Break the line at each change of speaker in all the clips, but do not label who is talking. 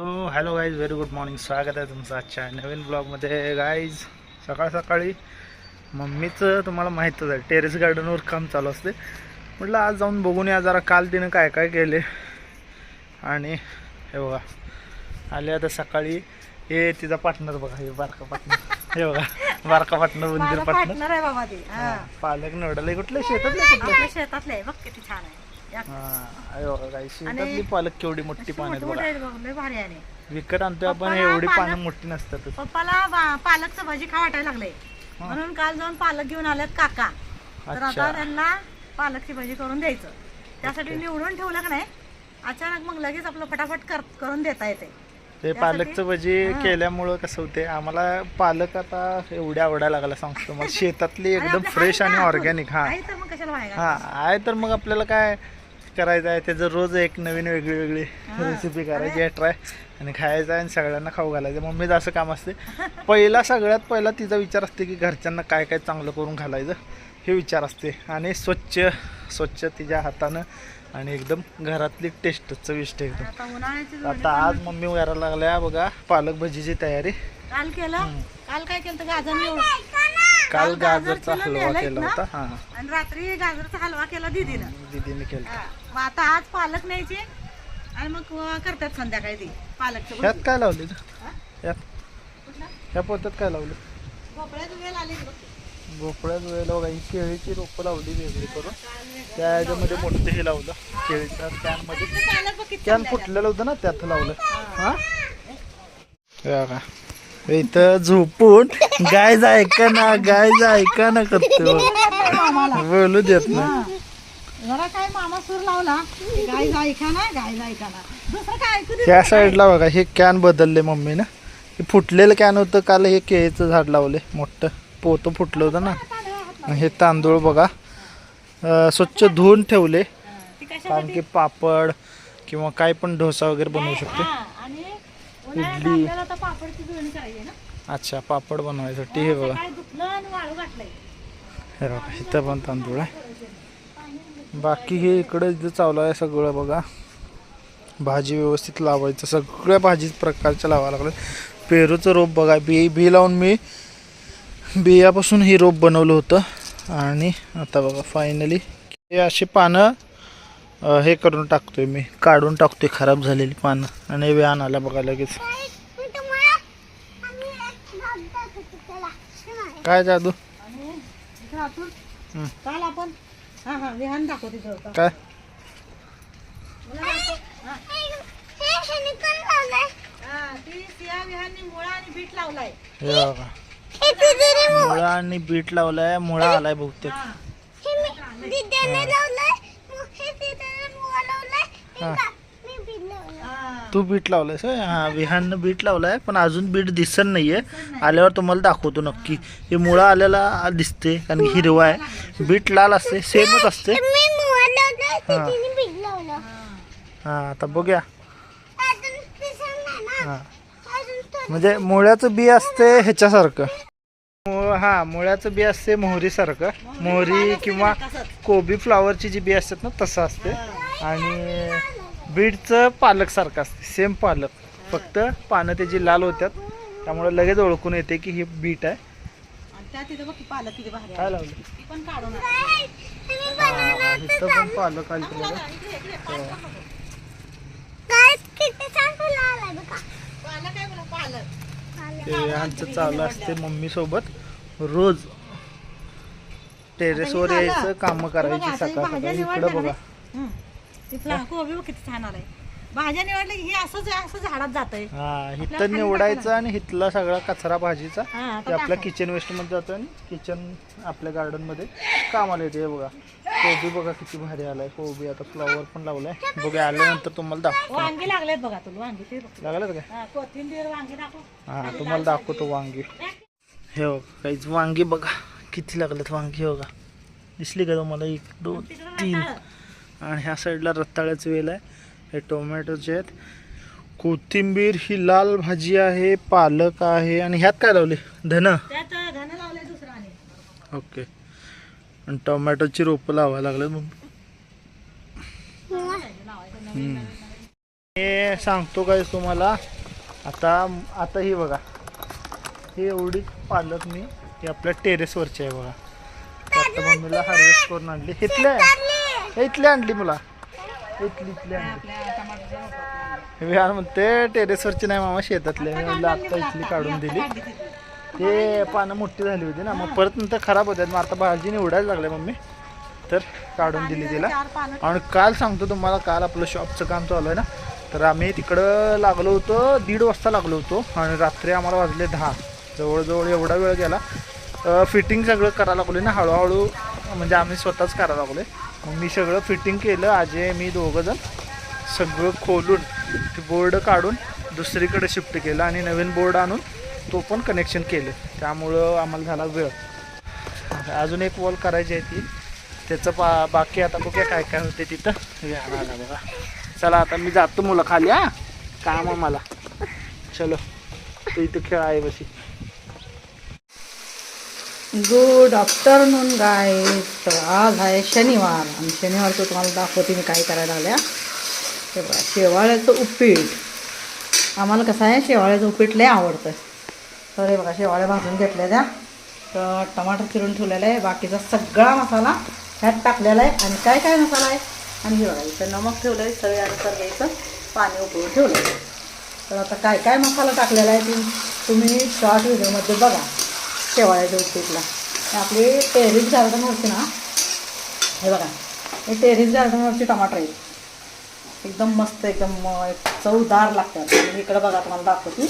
हो hello guys very good morning स्वागत आहे तुमचं आजच्या नवीन ब्लॉगमध्ये गाईज सकाळ सकाळी मम्मीचं तुम्हाला माहीतच आहे टेरेस गार्डनवर काम चालू असते. म्हटलं आज जाऊन बघून या जरा काल तिनं काय काय केले. आणि हे बघा आले आता सकाळी. हे तिचा पार्टनर बघा हे बारका पार्टनर हे बघा बारका पार्टनर उंदीर पार्टनर
पार्टनर आहे बाबा ते. हा.
पालक निवडले कुठले? शेतातले
शेतातले. आहे, बघ किती छान आहे.
पालक केवढी मोठी पाण्यात
लय भारी
विकत आणतोय आपण एवढी पानं मोठी नसतातच
पप्पाला पालकचं भाजी खा वाटायला लागले. म्हणून काल जाऊन पालक घेऊन आल्यात काका. तर. आता त्यांना पालकची भाजी करून द्यायचं. त्यासाठी निवडून ठेवलं का नाही अचानक मग लगेच आपलं फटाफट कर- करून देता येते.
ते पालकचं भजी केल्यामुळं कसं होते आम्हाला पालक आता एवढ्या आवडायला लागला सांगतो मग शेतातली एकदम फ्रेश आणि ऑर्गॅनिक हा.
आहे तर मग कशाला व्हायला
हा आहे तर मग आपल्याला काय करायचं आहे त्याचं रोज एक नवीन वेगळी वेगळी रेसिपी करायची आहे ट्राय आणि खायचं आहे आणि सगळ्यांना खाऊ घालायचं मम्मीचं असं काम असते. पहिला सगळ्यात पहिला तिचा विचार असते की घरच्यांना काय काय चांगलं करून घालायचं हे विचार असते. आणि स्वच्छ स्वच्छ तिच्या हातानं आणि एकदम घरातली टेस्ट चविष्ट एकदम.
आता
आज मम्मी वगैरे लागल्या बघा पालक भजीची तयारी.
काल केलं? काल काय केलं गाजर
काल
गाजर
गाजरचा हलवा केला? होता हा
आणि रात्री गाजरचा हलवा केला दिदीनं
दिदीने केला.
मग आता आज पालक न्यायचे आणि मग करतात संध्याकाळी ती पालकचं
ह्यात. काय लावले
हा?
यात
कुठलं?
ह्या पोत्यात काय लावलं
भोपळ्याचं वेल आली.
भोपळ्यात वेळेला बघा ही केळीची रोपं लावली वेगळी करून त्या ह्याच्यामध्ये मोठं हे लावलं केळीच्या कॅनमध्ये
पालक
कॅन फुटलेलं होतं ना त्यात लावलं हा बघा. इथं झोपून गाय ऐका ना गाय ऐका ना करतो बोलू देत ना.
जरा काय मामा सूर लावला? गाय ऐका ना गाय ऐका ना. दुसरं काय ऐकू दे
त्या साईडला बघा हे कॅन बदलले मम्मीनं हे फुटलेलं कॅन होतं काल हे केळीचं झाड लावले मोठं. पोतं फुटलं होतं ना. आणि हे तांदूळ बघा. अं, स्वच्छ धुवून ठेवले.
ती कशा
कारण की पापड किंवा काय पण डोसा वगैरे बनवू शकते.
हा,
इडली. अच्छा पापड बनवायसाठी हे बघा. हे बघा इथं पण तांदूळ आहे. बाकी हे इकडे इथं चालू आहे सगळं बघा. भाजी व्यवस्थित लावायचं सगळ्या भाजी प्रकारच्या लावायला लागलं पेरूचं रोप बघा बी बी लावून मी बियापासून ही रोप बनवलं होतं. आणि आता बघा फायनली हे अशी पानं हे करून टाकतोय मी. काढून टाकतोय खराब झालेली पानं. आणि वे आला बघा लगेच. काय जादू? काय?
मुळा आणि बीट लावलाय.
मुळा आणि बीट लावलाय मुळा आलाय बहुतेक
हा.
तू बीट लावलायस? हा विहाननं बीट लावलाय पण अजून बीट दिसत नाहीये. आल्यावर तुम्हाला दाखवतो नक्की. हे मुळा आलेला दिसते कारण की हिरवा आहे. बीट लाल असते सेमच असते हा. हा आता बघूया. हा. म्हणजे मुळ्याचं बी असते ह्याच्यासारखं. मु- हा मुळ्याचं बी असते मोहरीसारखं. मोहरी किंवा. कोबी फ्लावरची जी बी असतात ना तसं असते आणि बीटचं पालक सारखं असते सेम पालक. फक्त पानं त्याची लाल होत्यात. त्यामुळे लगेच ओळखून येते की ही बीट आहे. काय लावलं. हा, इथं पण पालक आली. ते यांचं चालू असते मम्मी सोबत रोज टेरेसवर यायचं काम करायची
ही
सकाळ सकाळी इकडं बघा.
का हं. ती फ्ला- कोबी बघ किती छान आलाय भाज्या निवडल्या की हे असंच असं झाडात जातंय.
हा इथं निवडायचं आणि इथला सगळा कचरा भाजीचा.
हा,
ते आपल्या. किचन वेस्टमध्ये जातं आणि किचन आपल्या गार्डनमध्ये कामाला येते हे बघा. कोबी बघा किती भारी आलाय. कोबी आता फ्लावर पण लावलाय. बघा आल्यानंतर तुम्हाला दाखव
वांगी लागलेत बघा तुला वांगी ते बघ.
लागलं काय?
हा, कोथिंबीर वांगी दाखव.
हा तुम्हाला दाखवतो वांगी. हे बघा काहीच वांगी बघा. किती लागलेत वांगी बघा. दिसली का तुम्हाला? एक दोन तीन. आणि ह्या साईडला रताळ्याचं वेल आहे. हे टोमॅटोचे आहेत. कोथिंबीर ही लाल भाजी आहे पालक आहे. आणि ह्यात काय लावले? धन ओके. आणि टोमॅटोची रोपं लावायला लागले मग. हे सांगतो काय तुम्हाला? आता आता ही बघा. ही एवढी पालक मी ही आपल्या टेरेसवरची आहे बघा. आता मम्मीला हार्वेस्ट करून आणली. इथल्या हे इथली आणली मला. इथली इथली आणली. मी यार म्हणते टेरेसवरची नाही मामा शेतातले. मी म्हणलं आत्ता इथली काढून दिली. ते पानं मोठी झाली होती ना मग परत नंतर खराब होत्यात. मग आता भाजी निवडायला लागले मम्मी. तर काढून दिली तिला. आणि काल सांगतो तुम्हाला काल आपलं शॉपचं काम चालू आहे ना तर आम्ही तिकडं लागलो होतो दीड वाजता लागलो होतो. आणि रात्री आम्हाला वाजले दहा. जवळजवळ एवढा वेळ गेला. फिटिंग सगळं करायला लागलो ना हळूहळू म्हणजे आम्ही स्वतःच करायला लागलो मग मी सगळं फिटिंग केलं आजे मी दोघंजण सगळं खोलून बोर्ड काढून दुसरीकडे शिफ्ट केलं आणि नवीन बोर्ड आणून तो पण कनेक्शन केलं. त्यामुळं आम्हाला झाला वेळ. अजून एक वॉल करायची आहे ती. त्याचं पा बाकी आता बघूया काय काय होते तिथं. आला बघा. चला आता मी जातो मुलं खाली हा. काम आहे मला चलो. तू इथं खेळ आहे बशी.
गुड आफ्टरनून गाय तर आज आहे शनिवार. आणि शनिवारचं तुम्हाला दाखवते मी काय करायला आल्या. हे बघा शेवाळ्याचं उपीट. आम्हाला कसं आहे शेवाळ्याचं उपीट लय आवडतं. तर हे बघा शेवाळ्या भाजून घेतल्या त्या. तर टमाटर चिरून ठेवलेलं आहे. बाकीचा सगळा मसाला ह्यात टाकलेला आहे. आणि काय काय मसाला आहे? आणि हे बघा इथं नमक ठेवलं आहे. सगळ्यानुसार घ्यायचं. पाणी उकळून ठेवलं आहे. तर आता काय काय मसाला टाकलेला आहे ती तुम्ही शॉर्ट व्हिडिओमध्ये बघा. शेवाळ्याच्या उपीटला आपली टेरिस गार्डनवरची ना. हे बघा हे टेरिस गार्डनवरची टमाटर. आहेत एकदम मस्त एकदम एक चवदार लागतात आणि इकडं बघा तुम्हाला दाखवते.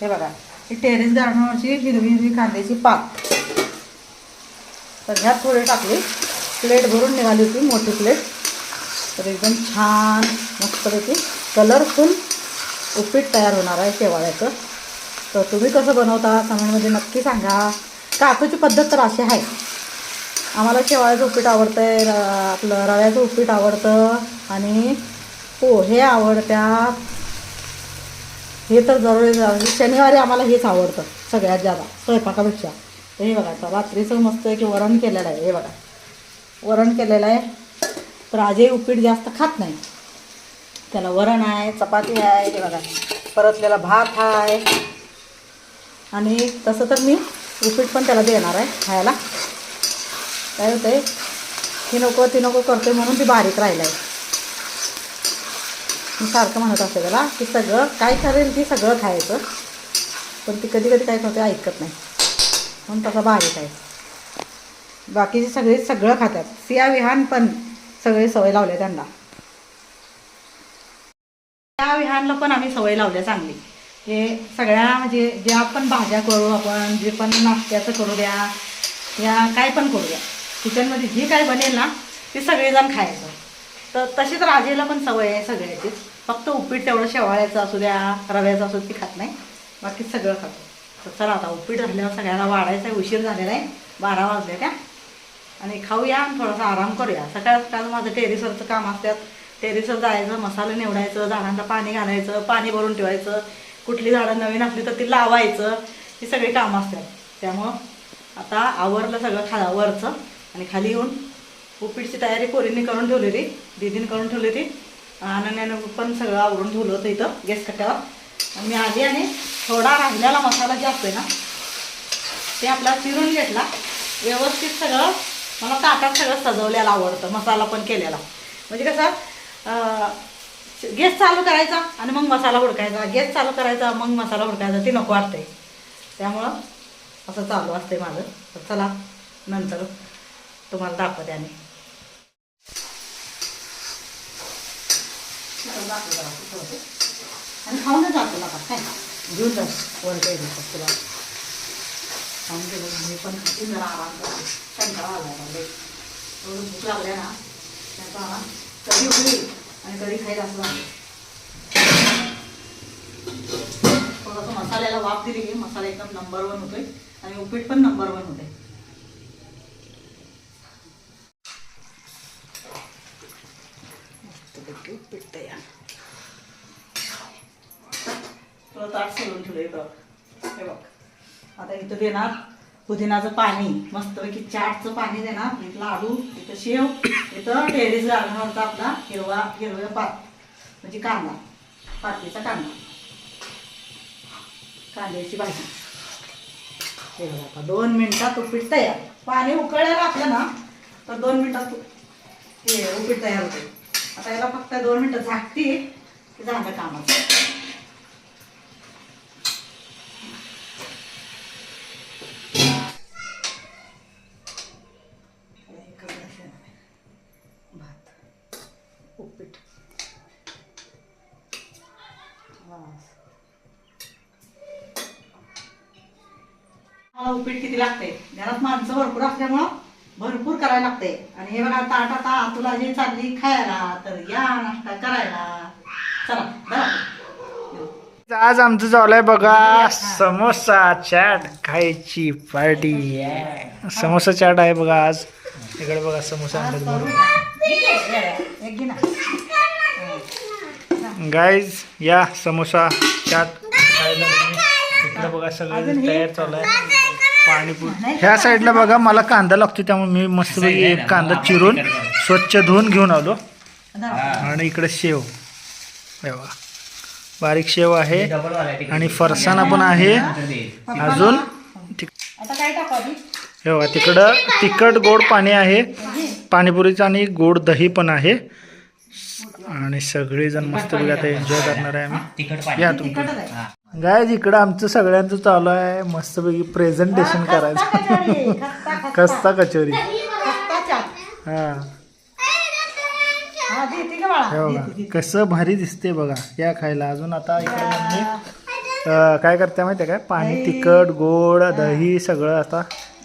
हे बघा ही टेरिस गार्डनवरची हिरवी हिरवी कांद्याची पात. तर ह्यात थोडे टाकले. प्लेट भरून निघाली होती मोठी प्लेट. तर एकदम छान मस्तपैकी कलरफुल उपीट तयार होणार आहे शेवाळ्याचं. तर तुम्ही कसं बनवता कमेंटमध्ये नक्की सांगा. काकूची पद्धत तर अशी आहे. आम्हाला शेवाळ्याचं उपीट आवडतं आहे र आपलं रव्याचं उपीट आवडतं आणि पोहे आवडत्या. हे तर जरुरी म्हणजे शनिवारी आम्हाला हेच आवडतं सगळ्यात जादा स्वयंपाकापेक्षा. तर हे बघा आता रात्रीचं मस्त आहे की वरण केलेलं आहे हे बघा. वरण केलेलं आहे तर आजही उपीट जास्त खात नाही. त्याला वरण आहे चपाती आहे हे बघा. परतलेला भात आहे. आणि तसं तर मी उपीट पण त्याला देणार आहे खायला. काय होतं आहे ती नको ती नको करते म्हणून ती बारीक राहिलं आहे मी सारखं म्हणत असते त्याला की सगळं काय करेल ती सगळं खायचं. पण ती कधी कधी काय करते ऐकत नाही. म्हणून तसा बारीक आहे. बाकीचे सगळे सगळं खातात. सिया विहान पण सगळे सवय लावल्या त्यांना. त्या विहानला पण आम्ही सवय लावल्या चांगली. हे सगळ्या म्हणजे ज्या आपण भाज्या करू आपण जे पण नाश्त्याचं करू द्या या काय पण करू द्या. किचनमध्ये जी काय बनेल ना ती सगळेजण खायचं. तर तशी तर पण सवय आहे सगळ्याची फक्त उपीट तेवढं शेवाळ्याचं असू द्या रव्याचं असू ती खात नाही. बाकी सगळं खातो. तर चला आता उपीट झाल्यावर सगळ्यांना वाढायचा आहे उशीर झालेला आहे. बारा वाजले त्या आणि खाऊया आणि थोडासा आराम करूया. सकाळ सकाळ माझं टेरिसवरचं काम असतात टेरिसवर जायचं मसाला निवडायचं झाडांना पाणी घालायचं पाणी भरून ठेवायचं. कुठली झाडं नवीन असली तर ती लावायचं. ही सगळी कामं असतात. त्यामुळं आता आवरलं सगळं खा वरचं आणि खाली येऊन उपीटची तयारी पोरींनी करून ठेवलेली दीदीने करून ठेवली होती अनन्यानं पण सगळं आवरून ठेवलं होतं इथं गॅस कट्ट्यावर. मी आधी आणि थोडा राहिलेला मसाला जे आहे ना ते आपला चिरून घेतला. व्यवस्थित सगळं मला ताटात सगळं सजवलेलं आवडतं मसाला पण केलेला. म्हणजे कसं गॅस चालू करायचा आणि मग मसाला हुडकायचा. गॅस चालू करायचा मग मसाला हुडकायचा. ती नको वाटते त्यामुळं असं चालू असते माझं. तर चला नंतर तुम्हाला दाखवते आणि. आणि खाऊनच जातो नका. काय? घेऊन जा. वर काही तुला. खाऊन गेलं मी पण किती जरा आराम करते. कंटाळा आला मला एवढं भूक लागल्या ना. त्याचा कधी होईल? आणि कधी खायला असं झालं. थोडंसं मसाल्याला वाफ दिली की मसाला एकदम नंबर वन होतोय. आणि उपीट पण नंबर वन होते. उपीट तयार. तुला ताट सोडून ठेवलं इथं. हे बघ. आता इथं देणार पुदिनाचं पाणी मस्तपैकी चाटचं पाणी देणार इथं लाडू इथं शेव इथं टेरेस गार्डनवरचा आपला हिरवा हिरव्या पात म्हणजे कांदा पातीचा कांदा. कांद्याची भाजी. हे बघा दोन मिनिटात उपीट तयार. पाणी उकळायला आपलं ना तर दोन मिनिटात हे उपीट तयार होते. आता याला फक्त दोन मिनिटं झाकते की झालं कामाचं. उपीट किती लागते? घरात माणसं भरपूर असल्यामुळं भरपूर करायला लागते. आणि हे बघा ताट आता तुला जे चालली खायला तर या नाश्ता करायला. चला.
आज आमचं चालू बघा समोसा चाट खायची पार्टी. समोसा चाट आहे बघा आज. इकडे बघा समोसा आणतात गाईज या समोसा चाट खायला. इकडे बघा सगळं तयार चालू आहे. पाणीपुरी. ह्या साईडला बघा मला कांदा लागतो त्यामुळे मी मस्त एक कांदा चिरून स्वच्छ धुवून घेऊन आलो. आणि इकडे शेव. हे बघा. बारीक शेव आहे आणि फरसाणा पण आहे. अजून हे बघा तिकडं तिखट गोड पाणी आहे. पाणीपुरीचं आणि गोड दही पण आहे. आणि सगळेजण मस्त बघा आता एन्जॉय करणार आहे आम्ही. या तुम्ही.
तिखटच आहे.
गाय इकडं आमचं सगळ्यांचं चालू आहे. मस्तपैकी प्रेझेंटेशन करायचं.
खस्ता कचोरी.
कस्ता कचोरी. हा. कसं भारी दिसते बघा. या खायला. अजून आता इकडे काय करते माहिती आहे काय पाणी तिखट गोड दही सगळं आता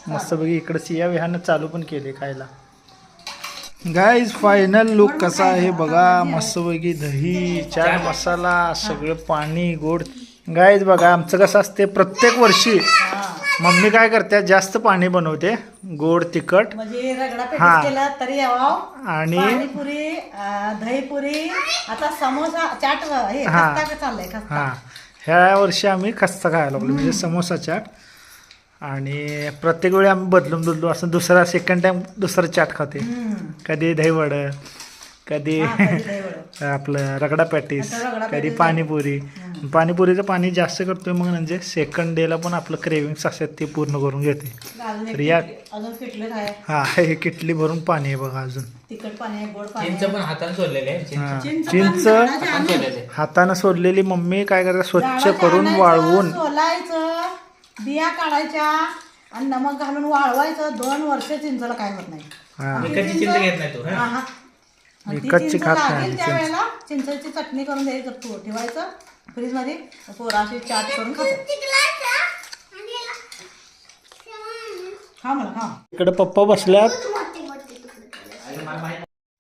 मस्तपैकी इकडं सिया विहानं चालू पण केले खायला. गाईज फायनल लुक कसा आहे बघा. मस्तपैकी दही चाट मसाला सगळं पाणी गोड. गाईज बघा आमचं कसं असते प्रत्येक वर्षी. मम्मी काय करते जास्त पाणी बनवते. गोड तिखट.
म्हणजे रगडा
हा.
पेटीस केलं तरी यावं.
आणि
पाणीपुरी अं, दहीपुरी आता समोसा चाट हे
हा.
खस्ता का चाललंय खस्ता.
हां. ह्या वर्षी आम्ही खस्ता खायला लागलो म्हणजे समोसा चाट. आणि प्रत्येक वेळी आम्ही बदलून बदलू असं दुसरा सेकंड टाइम दुसरं चाट खाते. कधी दहीवड कधी. आपलं रगडा पॅटीस कधी पाणीपुरी. पाणीपुरीचं पाणी जास्त करतोय मग म्हणजे सेकंड डेला पण आपलं क्रेविंग्स असतात ते पूर्ण करून घेते तर या- हा हे किटली भरून पाणी आहे बघा अजून.
तिखट पाणी आहे गोड पाणी
चिंच हाताने सोडलेले
हा. मम्मी काय करते? स्वच्छ करून वाळवून.
सोलायचं. बिया काढायच्या आणि नमक घालून वाळवायचं. दोन वर्ष चिंचला काय होत नाही.
हा.
आणि
विकतची चिंच घेत नाही तू, हा?
हा, हा. आणि ती
विकतची
चिंच
खात नाही
लागेल त्यावेळेला चिंचची चटणी करून द्यायचं ठेव- ठेवायचं फ्रीजमध्ये पोरं अशी चाट करून खातात. खा मला खा.
इकडे पप्पा बसल्यात.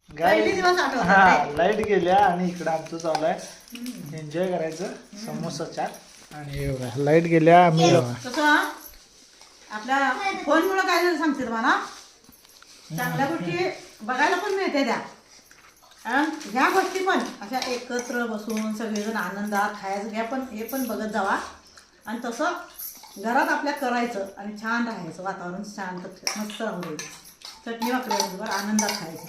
पहिली दिवस आठवतात
हा लाइट गेल्या आणि इकडं आमचं चालू आहे. एन्जॉय करायचं. समोसा चाट. आणि लाइट गेल्या आम्ही
कसं आपल्या फोनमुळं काय झालं सांगते तुम्हाला? चांगल्या गोष्टी बघायला पण मिळते त्या. ह्या गोष्टी पण. अशा एकत्र बसून सगळेजण आनंदात खायचं घ्या पण हे पण बघत जावा. आणि तसं घरात आपल्या करायचं आणि छान राहायचं. वातावरण शांत मस्त राहू द्यायचं चटणी बरं आनंदात खायचं.